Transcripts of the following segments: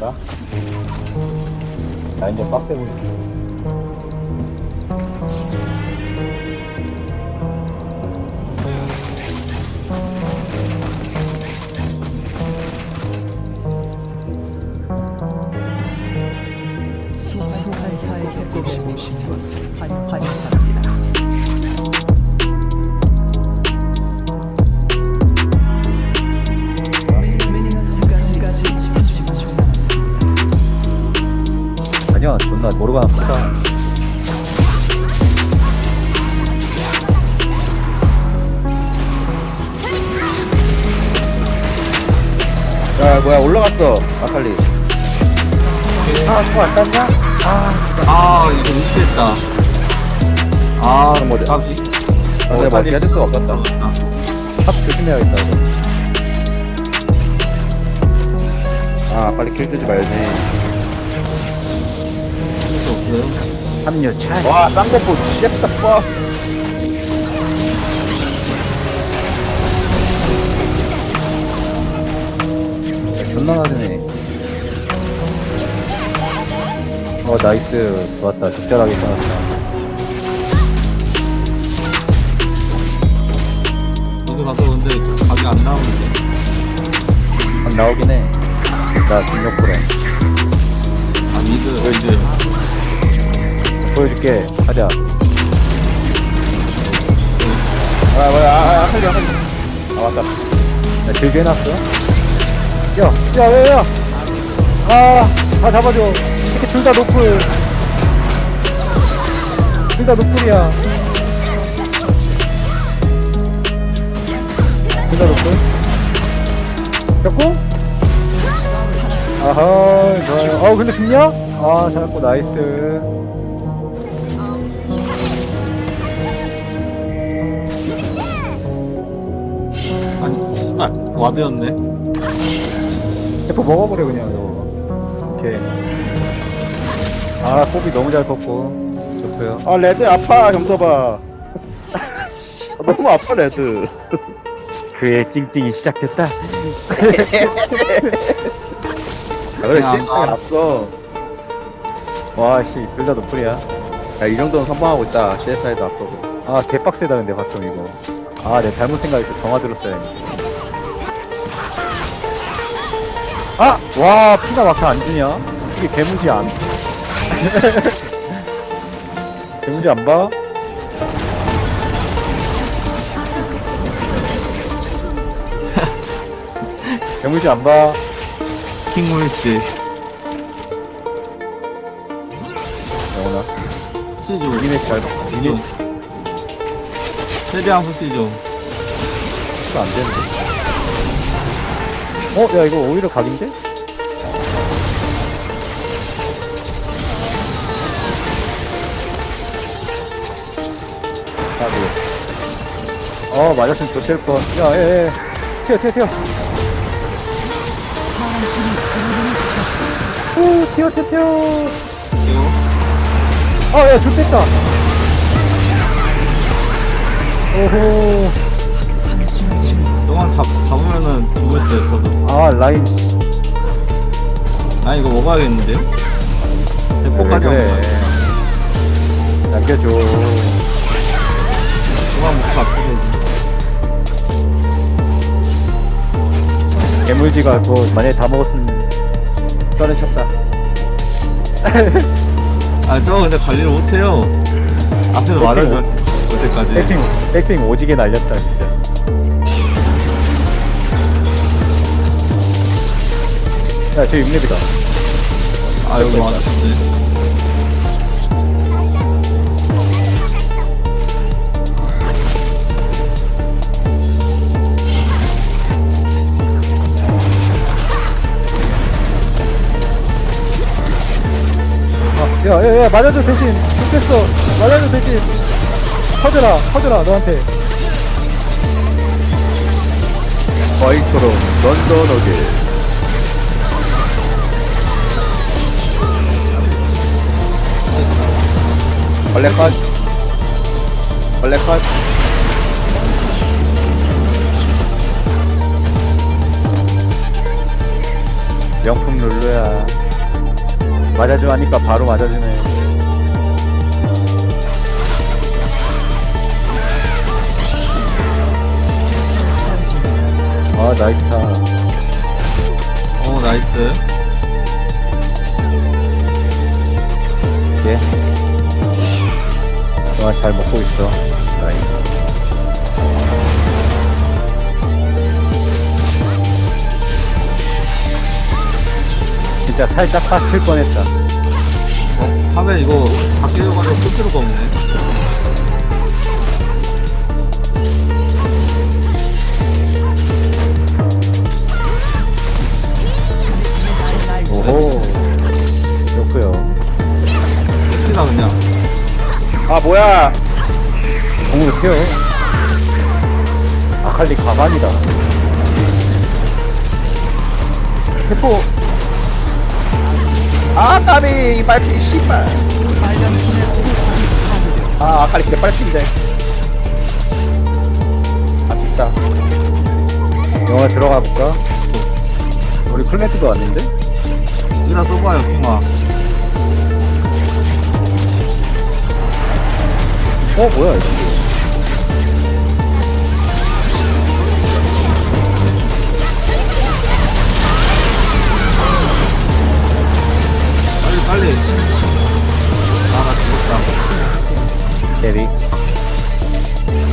나? 나 이제 빡세 보이네. 소환사의 협곡에 오신 것을 환- 환영합니다. 아니야, 존나 모르가나 풀자. 야, 뭐야, 올라갔어, 아칼리. 아, 또안 땄냐? 아 이거 미치겠다 아 그럼 뭐지? 아, 이- 아, 내가 빨리- 맞게 해줄 수가 없겠다. 아, 탑 조심해야겠다, 이거. 아, 빨리 킬 뜨지 말지. 할수 없어요 합류 차. 와, 쌍꺼풀, 쉣다, 빠. 존나 나드네. 어, 나이스. 좋았다. 적절하게 끊었다. 여기 가서 근데 각이 안 나오는데 안 나오긴 해. 나 중력불에. 아 미드 미드 보여줄게. 가자. 아, 뭐야, 아, 아, 아칼리, 아칼리. 아, 맞다. 나 길게 해놨어. 야, 야, 야, 야. 아, 다 잡아줘. 이렇게 둘 다 노플. 둘다 노플이야. 둘 다 노플. 잡고? 아하, 좋아요. 어, 근데 죽냐? 아, 잡고 나이스. 와드였네. 대포 먹어버려 그냥 너 오케이. 아 뽀비 너무 잘 컸고. 좋고요. 아 레드 아파 점서봐. 너무 아파 레드. 그의 찡찡이 시작됐다. 아, 그래 야, 아. 났어 와씨 둘다 노플이야. 야이 정도는 선방하고 있다. CSI도 앞서고. 아 개빡세다 근데 바텀 이거. 아 내 가 잘못 생각했어 정화 들었어야 했는데 아! 와 피가 막상 안 주냐? 이게 개무지 안 개무지 안 봐? 개무지 안 봐? 킹물씨 영원아 좀 우리네 잘좀 최대한 푸시 좀 이거 안 되는데 어? 야 이거 오히려 각인데? 나도. 어 맞았으면 좋을 뻔 야예예. 튀어 튀어 튀어. 오 튀어 튀어 튀어. 이거 아야 좋됐다. 오호 동안 잡, 잡으면은 죽을 때 저도. 아 라인. 아 이거 먹어야겠는데요? 대포까지 한 그래. 번. 남겨줘. 그만 먹고 아프게 개물지가 그거 만약에 다 먹었으면 썰은 쳤다. 아 저거 근데 관리를 못해요. 앞에서 말해줘 올 때까지. 백핑 백핑 오지게 날렸다 진짜 야저 6렙이다. 아 여기 왔는데 아, 야야야 맞아줘 대신. 좋겠어. 맞아줘 대신. 터져라 터져라 너한테. 바위처럼 런던하게 벌레 컷 벌레 컷 명품 룰루야. 맞아줘 하니까 바로 맞아주네. 아, 나이스다. 어 나이스 예. 동안 잘 먹고 있어. 나이스. 진짜 살짝 빡칠 뻔했다. 어 하면 이거 바뀌려고 하면 쓸 필요가 없네 오호. 좋고요 캡티나 그냥 아 뭐야 공으로 튀어. 아칼리 가만이다. 대포 아 까비 빨리 씨발 아 그래 빨리 핀데 아쉽다 영화 들어가 볼까? 우리 플랜트도 왔는데? 여기다 써봐요 핑아 어, 뭐야, 이거. 빨리 빨리 아나 죽었다 데리.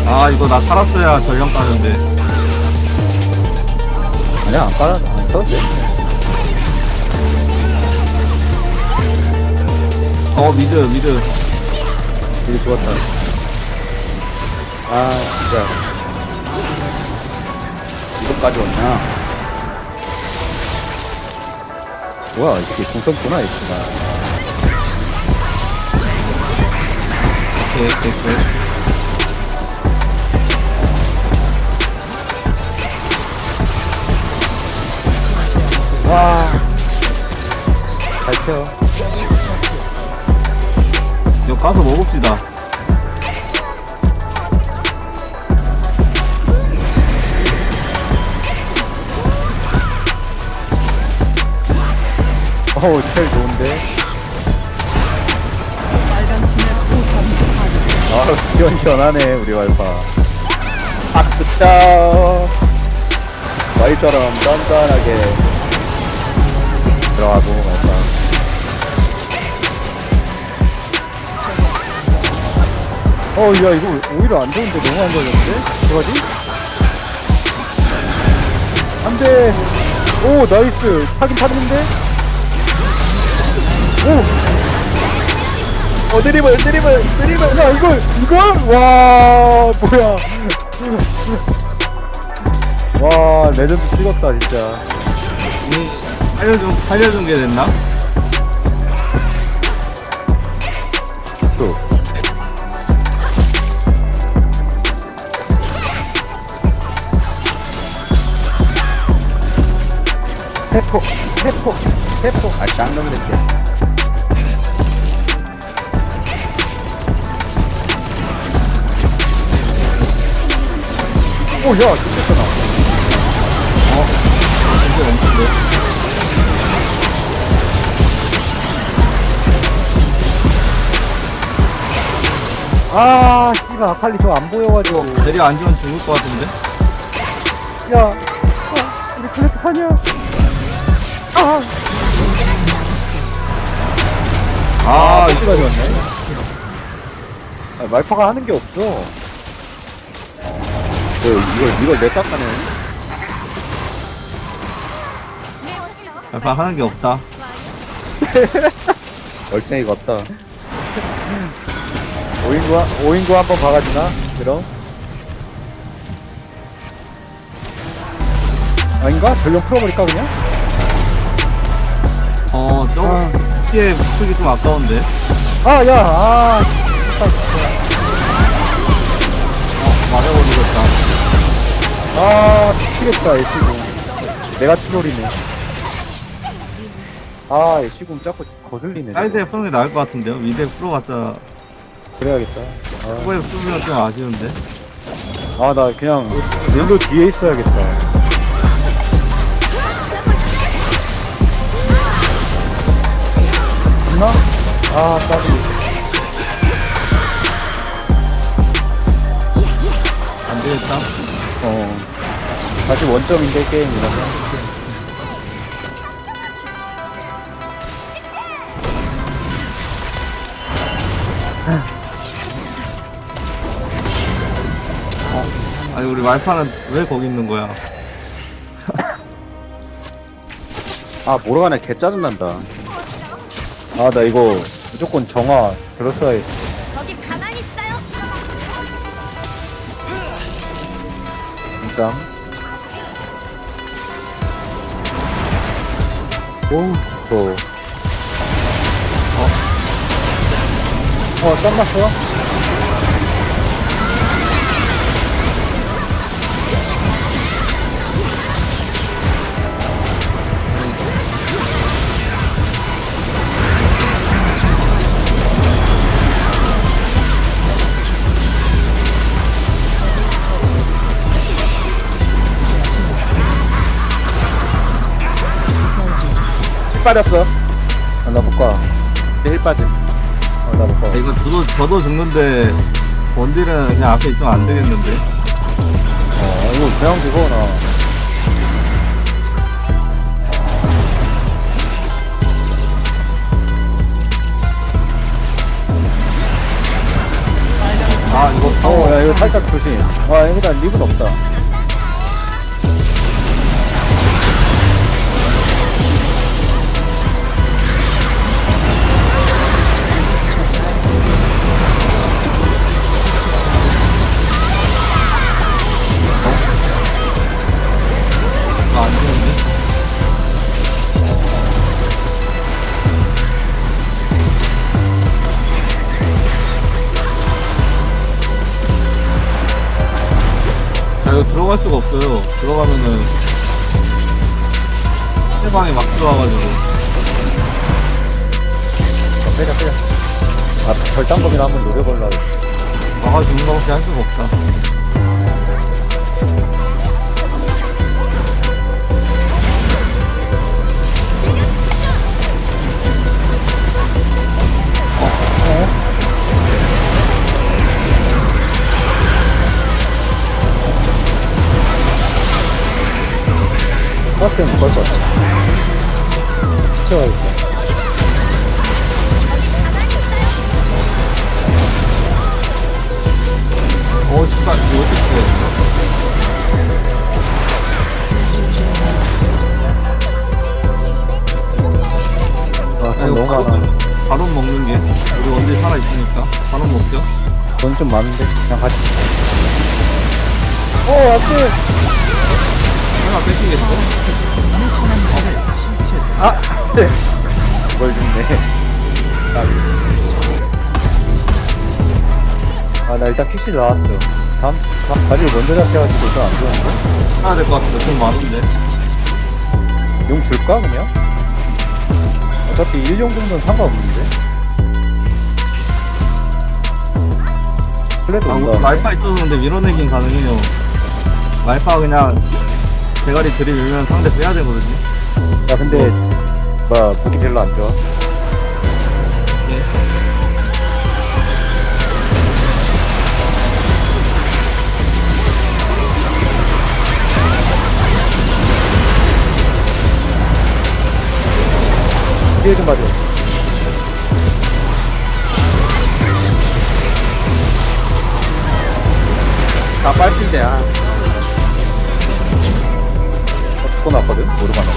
아 이거 나 살았어야 전령 따는데 아니야, 안 빨아, 안 돼. 어 미드 미드 되게 좋았다. 아, 진짜. 이것까지 왔냐 뭐야, 이게 공성구나, 이씨가. 오케이 오케이 오케이 와. 잘 튀어. 이거 가서 먹읍시다 어우, 첼 좋은데? 아, 시원시원하네, 우리 왈파. 아 그짜 와이처럼 짠짠하게 들어가고, 왈파. 어, 야, 이거 오히려 안 좋은데 너무 안 걸렸는데? 뭐하지? 안 돼! 오, 나이스! 타긴 탔는데? 오! 어 드리블 드리블 드리블 야, 이걸, 이걸? 와, 뭐야. 와, 레전드 찍었다, 진짜. 이 살려준 살려준 게 됐나? 또. 대포 대포 대포 아 짱놈이 됐지 오, 야, 좋겠다, 나. 이게 엄청데 아, 씨발, 아칼리 저 안 보여가지고. 대리 안 좋으면 죽을 것 같은데 야, 아, 우리 클래스 하냐? 아, 아 이거 이거. 아, 말파가 하는 게 없어. 뭐 이걸 이걸 내 깎아내 약간 하는 게 없다 얼탱이가 없다 5인구, 5인구 한번 박아주나? 그럼? 아닌가? 전령 풀어버릴까, 그냥? 어 저거 아. 붙이기 좀 아까운데 아, 야, 아. 어 맞아버리고 있다 아, 미치겠다, 애쉬궁. 내가 트롤이네. 아, 애쉬궁 자꾸 거슬리네. 사이드에 푸는 게 나을 것 같은데요 미드에 풀어봤자 그래야겠다. 아, 후에 풀면 좀 아쉬운데 아, 나 그냥 룰루 뒤에 있어야겠다. 있나? 아, 까비. 안 되겠다. 어. 다시 원점인데, 게임이라서. 아니, 우리 말파는 왜 거기 있는 거야? 아 모르가네 개 짜증난다 아, 나 이거 무조건 정화 들었어야 했거 13. 오우, 또. 어? 어, 땀 났어요? 빠졌어 아, 나. 이제 힐 빠짐 아, 나못 가. 야, 이거 저도, 저도 죽는데, 원딜은 그냥 앞에 있으면 안 되겠는데. 어, 이거 그냥 죽어, 나. 아, 이거 어, 타워. 야, 이거 살짝 조심. 아, 여기다 립은 없다. 들어가면은, 해방이 막 들어와가지고. 어, 빼자, 빼자. 아, 절단검이나 한번 노려보려고. 막아주는 거밖에 할 수가 없다. 너무 바로, 많아. 바로 먹는 게. 우리 원딜 살아 있으니까. 바로 먹죠. 돈 좀 많은데? 그냥 같이. 어, 안 돼! 설마 뺏기겠어? 아! 안 돼! 이걸 죽네. 아, 나 일단 픽시 나왔어. 다음, 다음, 다리를 먼저 잡혀가지고 좀안 좋은데? 사야 될것 같은데. 돈 많은데. 용 줄까, 그냥? 어차피 1용 정도는 상관없는데? 플레드 아, 뭐, 온다. 말파 있어서 근데 밀어내긴 가능해요. 말파 그냥 대가리 들이밀면 상대 빼야 되거든요. 야, 근데, 뭐, 보기 별로 안 좋아. 뒤에 좀 봐줘. 다 빨핀데 아또 났거든? 모르가나.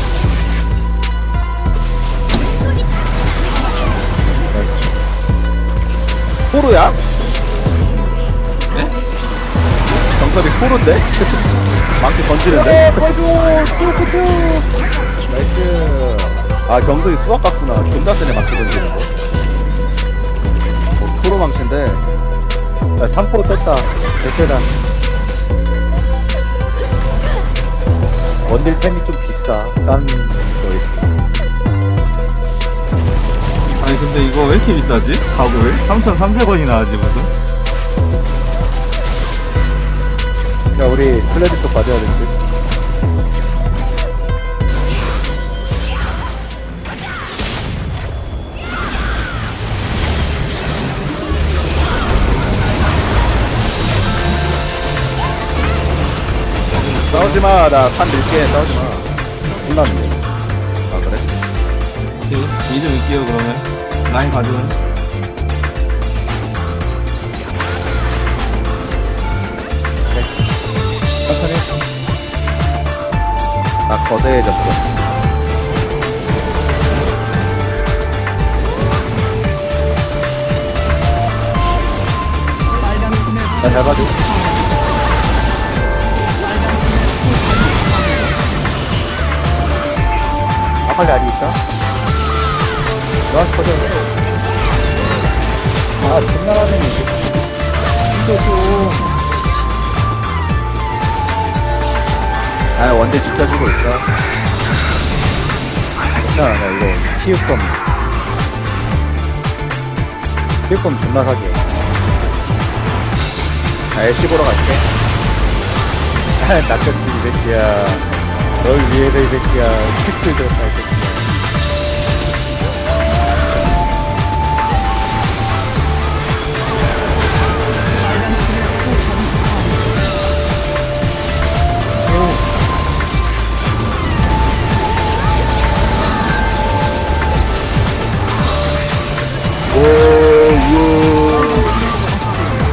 포로야? 네? 정답이 포로인데? 망치 던지는데? 나이스 아 경석이 수학 같구나 존나 세네 망치 던지는 거 어, 포로 망치인데 야, 3포 떴다. 대세다. 원딜 템이 좀 비싸. 딴, 거 아니 근데 이거 왜 이렇게 비싸지? 가구를? 3,300원이나 하지 무슨? 야, 우리 클레드 쪽 가져야 되지. 싸우지 마. 나판 밀게. 싸우지 마. 끝났는데. 아 그래? 오케이. 미드 밀게요, 그러면. 라인 가져은. 천천히. 나 거대해졌어. 나 잡아줘. 아 칼리 아직 있다. 너한테 커져. 아, 존나 가네, 이제. 힘들어. 아 원대 지켜주고 있어. 괜찮아, 나 이거 키우검. 키우검 존나 사기야. 아 애쉬 보러 갈게. 낚였지, 이 새끼야. 널 위해서 이 새끼야. 킥을 들었다, 이 새끼야.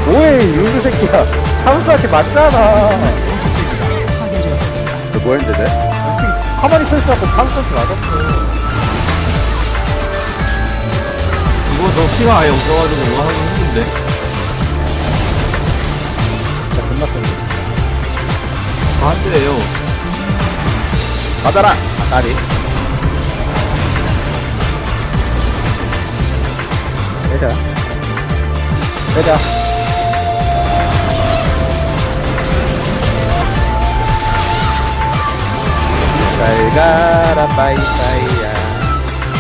오, 뭐해, 이 윤수 새끼야. 사무소한테 맞잖아. 너 뭐했는데? 돼? 가만히 서 있어갖고 방송한테 맞았어. 이거 저 피가 아예 없어가지고 뭐 하기 힘든데. 진짜 존나 센데. 한 대예요. 받아라. 아다리. 빼자. 빼자. 가라 빠이빠이야.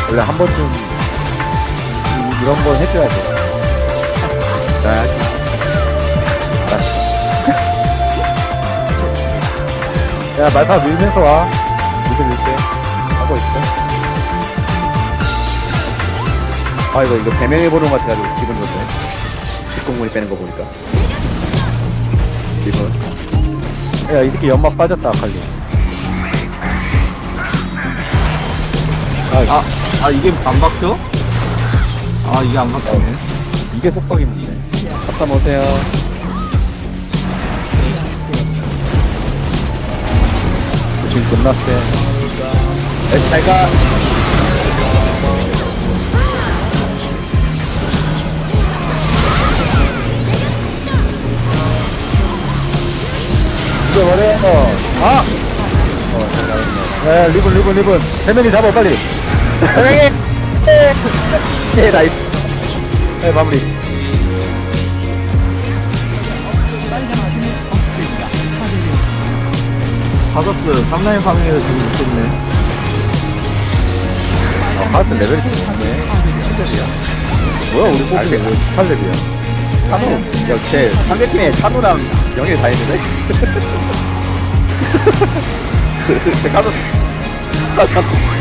원래 한 번쯤 이- 이런 건 해줘야 돼. 자, 야, 말파 밀면서 와. 미드 밀게. 하고 있어. 아 이거 이거 배명해 보는 것 같아가지고 기분 좋네. 뒷공문이 빼는 거 보니까. 기분. 야, 이 새끼 연막 빠졌다, 아칼리. 아, 아, 아, 이게 안 박혀? 아, 이게 안 박히네. 이게 속박이 문제. 갔다 오세요. 지금 세. 애쉬 잘 가. 이거 뭐래? 어. 아! 어, 잘. 야, 야, 리본, 리본, 리본. 세면이 잡아, 빨리. 세면이! 예, 나이스. 네, 마무리. 파더스 3라인 파밍에서 지금 못했네. 아, 하여튼 레벨이 좀 높네. 7렙이야. 뭐야, 우리 뽑기 왜 8렙이야? 찬우. 역시 상대팀에 찬우랑 영일 다 있는데. 아, 잠깐.